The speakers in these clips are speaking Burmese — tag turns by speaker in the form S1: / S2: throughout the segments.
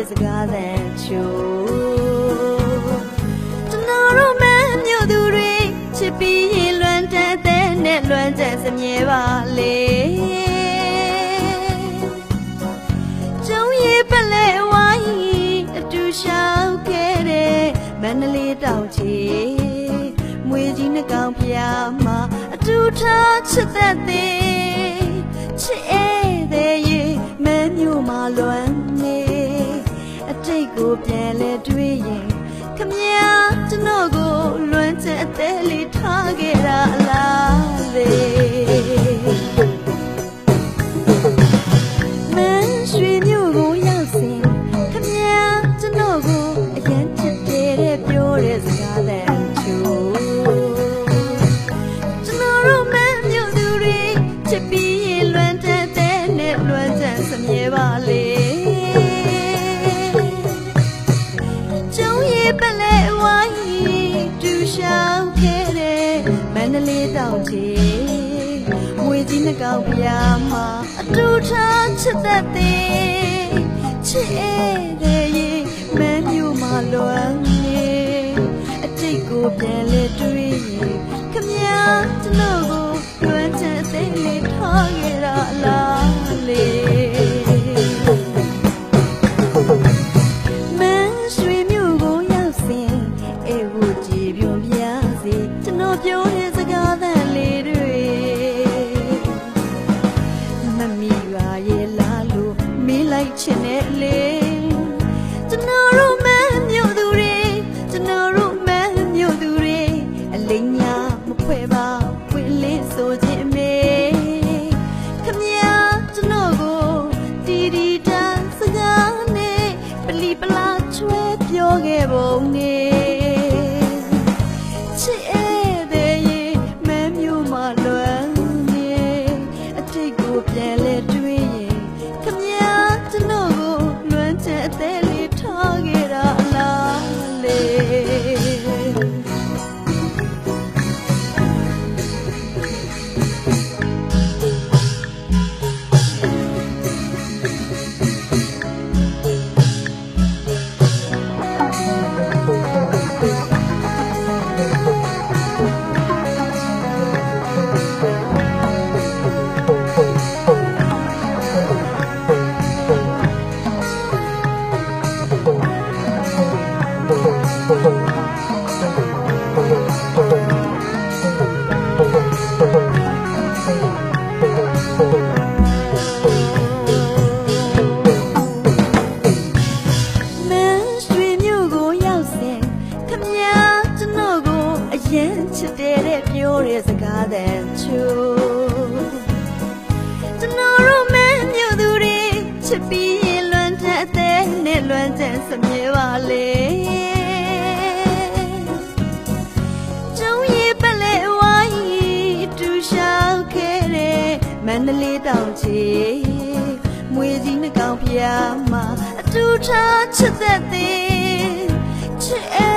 S1: တဲ့စကားသံချို့ကျွန်တော်တို့မမြို့သူတွေချစ်ပြီးရင်လွမ်းတဲ့တဲ့နဲ့လွမ်းတဲ့စမြဲပါလေကျုံရပလဲဝိုင်းအတူရှောက်ခဲ့တဲ့မန္တလေးတောင်ချီမွေကြီးနှကောင်ဖျားမှာအတူထားချစ်သက်သေးချစ် ကိုပြန်လဲတွေ့ရင်ခမရကျွန်တော်ကိုလွမ်းကျက်အသေးလေးထားခဲ့တာ င်းနှကောင်ပြာမှာအတူထားချစ်သက်သည်ချစ်တဲ့ရေမဲမျိုးမှာလွမ်းနေအတိတ်ကိုပြန်လဲတွေ့ရင် ချင်တဲ့လေ ချိုကျွန်တော်တို့မင်းမြို့သူတွေချစ်ပြီးလွန်တဲ့အသေးနဲ့လွန်တဲ့စမြဲပါလေကျုံရပလဲဝိုင်းတူရှောက်ခဲ့တဲ့မန္တလေးတောင်ချီမွေကြီးနှကောင်ဖျားမှာအတူထားချစ်သက်သည်ချစ်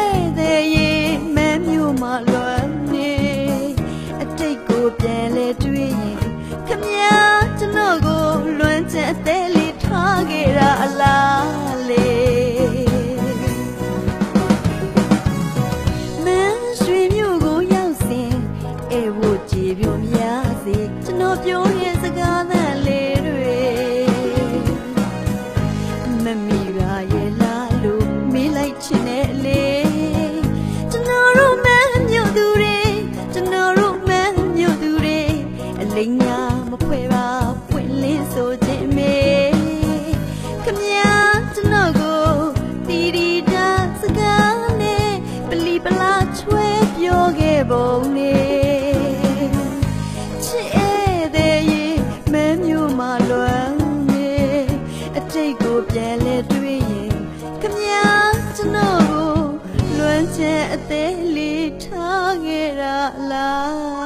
S1: ကျင်အသေးလေးထားခဲ့တာအလား Love.